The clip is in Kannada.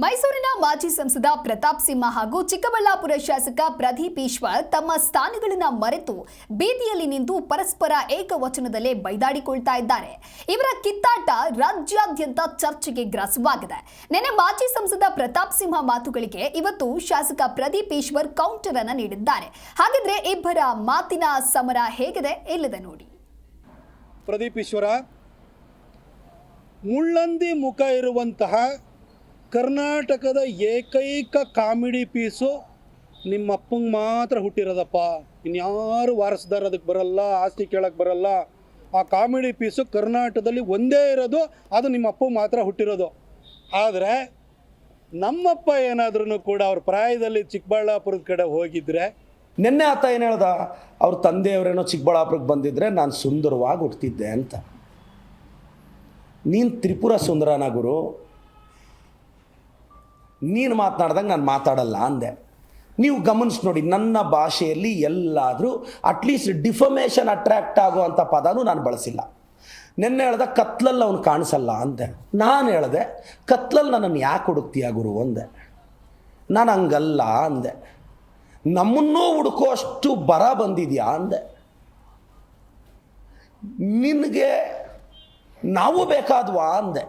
ಮೈಸೂರಿನ ಮಾಜಿ ಸಂಸದ ಪ್ರತಾಪ್ ಸಿಂಹ ಹಾಗೂ ಚಿಕ್ಕಬಳ್ಳಾಪುರ ಶಾಸಕ ಪ್ರದೀಪ್ ಈಶ್ವರ್ ತಮ್ಮ ಸ್ಥಾನಗಳನ್ನು ಮರೆತು ಬೀದಿಯಲ್ಲಿ ನಿಂತು ಪರಸ್ಪರ ಏಕವಚನದಲ್ಲೇ ಬೈದಾಡಿಕೊಳ್ತಾ ಇದ್ದಾರೆ. ಇವರ ಕಿತ್ತಾಟ ರಾಜ್ಯಾದ್ಯಂತ ಚರ್ಚೆಗೆ ಗ್ರಾಸವಾಗಿದೆ. ನಿನ್ನೆ ಮಾಜಿ ಸಂಸದ ಪ್ರತಾಪ್ ಸಿಂಹ ಮಾತುಗಳಿಗೆ ಇವತ್ತು ಶಾಸಕ ಪ್ರದೀಪ್ ಈಶ್ವರ್ ಕೌಂಟರ್ ಅನ್ನ ನೀಡಿದ್ದಾರೆ. ಹಾಗಿದ್ರೆ ಇಬ್ಬರ ಮಾತಿನ ಸಮರ ಹೇಗಿದೆ ಇಲ್ಲದೆ ನೋಡಿ. ಪ್ರದೀಪ್ ಈಶ್ವರ ಮುಳ್ಳಂದಿ ಮುಖ ಇರುವಂತಹ ಕರ್ನಾಟಕದ ಏಕೈಕ ಕಾಮಿಡಿ ಪೀಸು ನಿಮ್ಮ ಅಪ್ಪಂಗೆ ಮಾತ್ರ ಹುಟ್ಟಿರೋದಪ್ಪ. ಇನ್ಯಾರು ವಾರಸ್ದಾರ ಅದಕ್ಕೆ ಬರಲ್ಲ, ಆಸ್ತಿ ಕೇಳಕ್ಕೆ ಬರಲ್ಲ. ಆ ಕಾಮಿಡಿ ಪೀಸು ಕರ್ನಾಟಕದಲ್ಲಿ ಒಂದೇ ಇರೋದು, ಅದು ನಿಮ್ಮ ಅಪ್ಪ ಮಾತ್ರ ಹುಟ್ಟಿರೋದು. ಆದರೆ ನಮ್ಮಪ್ಪ ಏನಾದ್ರೂ ಕೂಡ ಅವ್ರ ಪ್ರಾಯದಲ್ಲಿ ಚಿಕ್ಕಬಳ್ಳಾಪುರದ ಕಡೆ ಹೋಗಿದ್ರೆ, ನಿನ್ನೆ ಆತ ಏನು ಹೇಳ್ದ? ಅವ್ರ ತಂದೆಯವರೇನೋ ಚಿಕ್ಕಬಳ್ಳಾಪುರಕ್ಕೆ ಬಂದಿದ್ರೆ ನಾನು ಸುಂದರವಾಗಿ ಹುಟ್ಟಿದ್ದೆ ಅಂತ. ನೀನು ತ್ರಿಪುರ ಸುಂದರನ ಗುರು. ನೀನು ಮಾತನಾಡ್ದಂಗೆ ನಾನು ಮಾತಾಡಲ್ಲ ಅಂದೆ. ನೀವು ಗಮನಿಸಿ ನೋಡಿ, ನನ್ನ ಭಾಷೆಯಲ್ಲಿ ಎಲ್ಲಾದರೂ ಅಟ್ಲೀಸ್ಟ್ ಡಿಫಮೇಷನ್ ಅಟ್ರಾಕ್ಟ್ ಆಗುವಂಥ ಪದನೂ ನಾನು ಬಳಸಿಲ್ಲ. ನಿನ್ನೆ ಹೇಳ್ದೆ, ಕತ್ಲಲ್ಲಿ ಅವನು ಕಾಣಿಸಲ್ಲ ಅಂದೆ. ನಾನು ಹೇಳಿದೆ ಕತ್ಲಲ್ಲಿ ನನ್ನನ್ನು ಯಾಕೆ ಹುಡುಕ್ತೀಯ ಗುರು ಅಂದೆ. ನಾನು ಹಂಗಲ್ಲ ಅಂದೆ. ನಮ್ಮನ್ನೂ ಹುಡುಕೋ ಅಷ್ಟು ಬರ ಬಂದಿದೆಯಾ ಅಂದೆ. ನಿನಗೆ ನಾವು ಬೇಕಾದ್ವಾ ಅಂದೆ.